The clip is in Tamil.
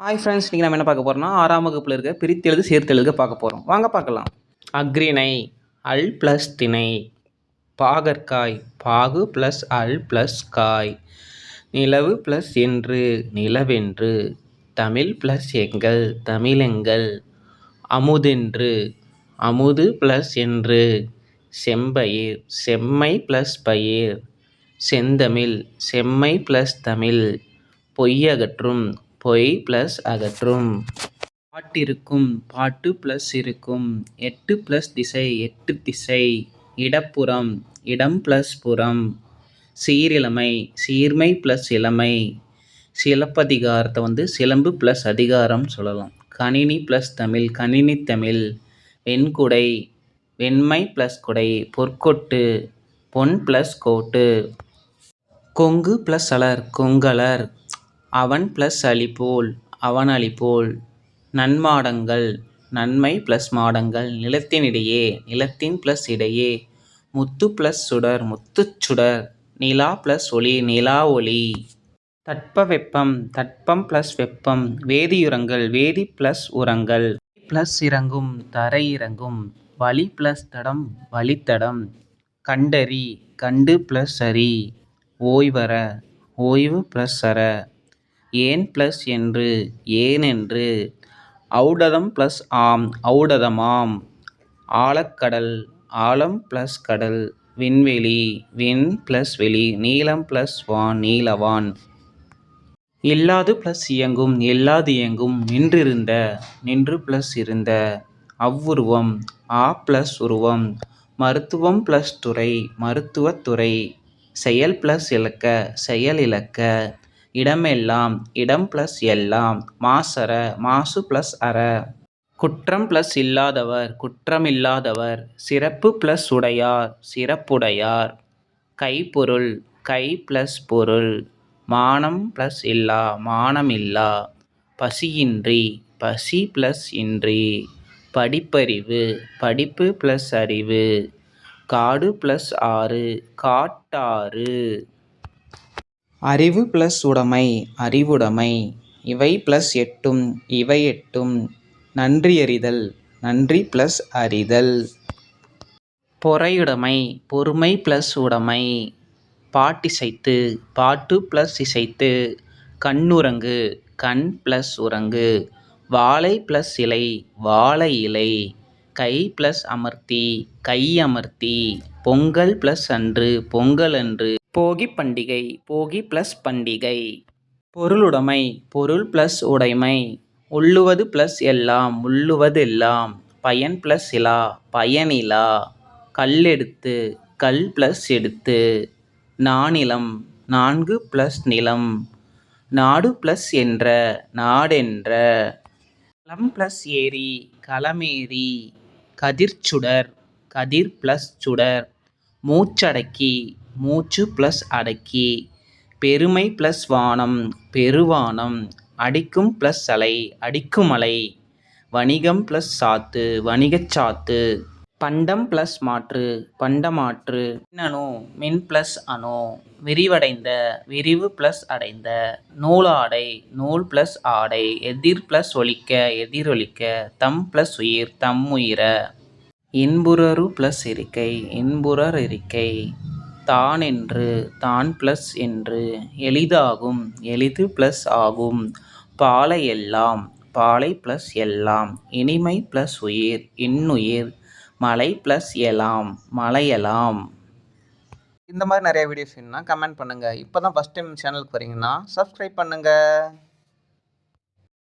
ஹாய் ஃப்ரெண்ட்ஸ் நீங்கள் நம்ம என்ன பார்க்க போகிறோம்னா ஆறாம் வகுப்பில் இருக்க பிரித்தெழுது சேர்த்தெழுது பார்க்க போகிறோம் வாங்க பார்க்கலாம். அக்ரிணை அல் ப்ளஸ் திணை. பாகற்காய் பாகு ப்ளஸ் அல் ப்ளஸ் காய். நிலவு ப்ளஸ் என்று நிலவென்று. தமிழ் ப்ளஸ் எங்கள் தமிழெங்கள் அமுதென்று அமுது ப்ளஸ் என்று. செம்பயிர் செம்மை ப்ளஸ் பயிர். செந்தமிழ் செம்மை ப்ளஸ் தமிழ். பொய்யகற்றும் பொய் ப்ளஸ் அகற்றும். பாட்டிருக்கும் பாட்டு ப்ளஸ் இருக்கும். எட்டு ப்ளஸ் திசை எட்டு திசை. இடப்புறம் இடம் ப்ளஸ் புறம். சீரிழமை சீர்மை ப்ளஸ் இளமை. சிலப்பதிகாரத்தை வந்து சிலம்பு ப்ளஸ் அதிகாரம் சொல்லலாம். கணினி ப்ளஸ் தமிழ் கணினி தமிழ். வெண்குடை வெண்மை ப்ளஸ் குடை பொற்கொட்டு பொன் ப்ளஸ் கோட்டு. கொங்கு ப்ளஸ் அலர் கொங்கலர். அவன் ப்ளஸ் அழிப்போல் அவன் அழிப்போல். நன்மாடங்கள் நன்மை ப்ளஸ் மாடங்கள். நிலத்தினிடையே நிலத்தின் ப்ளஸ் இடையே. முத்து ப்ளஸ் சுடர் முத்துச் சுடர். நிலா ப்ளஸ் ஒளி நிலா ஒளி. தட்பவெப்பம் தட்பம் ப்ளஸ் வெப்பம். வேதியுரங்கள் வேதி ப்ளஸ் உரங்கள். ப்ளஸ் இறங்கும் தரை இறங்கும். வழி ப்ளஸ் தடம் வழித்தடம் கண்டறி கண்டு ப்ளஸ் சரி ஓய்வற ஓய்வு ப்ளஸ் அற. ஏன் ப்ளஸ் என்று? ஏனென்று ஔடதம் ப்ளஸ் ஆம் ஔடதமாம். ஆழக்கடல் ஆழம் ப்ளஸ் கடல். விண்வெளி விண் ப்ளஸ் வெளி நீலம் ப்ளஸ் வான் நீலவான் இல்லாது ப்ளஸ் இயங்கும் இல்லாது இயங்கும் நின்றிருந்த நின்று ப்ளஸ் இருந்த. அவ்வுருவம் ஆ ப்ளஸ் உருவம். மருத்துவம் ப்ளஸ் துறை மருத்துவத் துறை. செயல் ப்ளஸ் இலக்க செயல் இலக்க. இடமெல்லாம் இடம் ப்ளஸ் எல்லாம். மாசற மாசு ப்ளஸ் அற. குற்றம் ப்ளஸ் இல்லாதவர் குற்றமில்லாதவர். சிறப்பு ப்ளஸ் உடையார் சிறப்புடையார். கைப்பொருள் கை ப்ளஸ் பொருள். மானம் ப்ளஸ் இல்லா மானமில்லா பசியின்றி பசி ப்ளஸ் இன்றி. படிப்பறிவு படிப்பு ப்ளஸ் அறிவு. காடு ப்ளஸ் ஆறு காட்டாறு. அறிவு ப்ளஸ் உடைமை அறிவுடைமை. இவை ப்ளஸ் எட்டும் இவை எட்டும். நன்றியறிதல் நன்றி ப்ளஸ் அறிதல். பொறையுடைமை பொறுமை ப்ளஸ் உடைமை. பாட்டிசைத்து பாட்டு ப்ளஸ் இசைத்து. கண்ணுறங்கு கண் ப்ளஸ் உறங்கு வாழை ப்ளஸ் இலை வாழை இலை. கை ப்ளஸ் அமர்த்தி கை அமர்த்தி. பொங்கல் ப்ளஸ் அன்று பொங்கல் அன்று. போகி பண்டிகை போகி ப்ளஸ் பண்டிகை. பொருளுடைமை பொருள் ப்ளஸ் உடைமை. உள்ளுவது ப்ளஸ் எல்லாம் உள்ளுவதெல்லாம் பயன் ப்ளஸ் இலா பயனிலா கல்லெடுத்து கல் ப்ளஸ் எடுத்து. நானிலம் நான்கு ப்ளஸ் நிலம். நாடு ப்ளஸ் என்ற நாடென்ற. களம் ப்ளஸ் ஏரி களமேரி கதிர்ச்சுடர் கதிர் ப்ளஸ் சுடர். மூச்சடக்கி மூச்சு ப்ளஸ் அடக்கி பெருமை ப்ளஸ் வானம் பெருவானம் அடிக்கும் ப்ளஸ் அலை அடிக்குமலை வணிகம் ப்ளஸ் சாத்து வணிகச் சாத்து பண்டம் ப்ளஸ் மாற்று பண்டமாற்று மின்னணு மின் ப்ளஸ் அணு விரிவடைந்த விரிவு ப்ளஸ் அடைந்த நூலாடை நூல் ப்ளஸ் ஆடை எதிர் ப்ளஸ் ஒலிக்க எதிரொலிக்க தம் ப்ளஸ் உயிர் தம் உயிர இன்புறரு ப்ளஸ் இருக்கை இன்புறர் இருக்கை தான் என்று தான் ப்ளஸ் என்று. எளிதாகும் எளிது ப்ளஸ் ஆகும். பாலை எல்லாம் பாலை ப்ளஸ் எல்லாம். இனிமை ப்ளஸ் உயிர் இன்னுயிர். மலை ப்ளஸ் எலாம் மலையலாம். இந்த மாதிரி நிறைய வீடியோஸ் வேணும்னா கமெண்ட் பண்ணுங்கள் இப்போ தான் ஃபஸ்ட் டைம் சேனலுக்கு வரீங்கன்னா சப்ஸ்கிரைப் பண்ணுங்கள்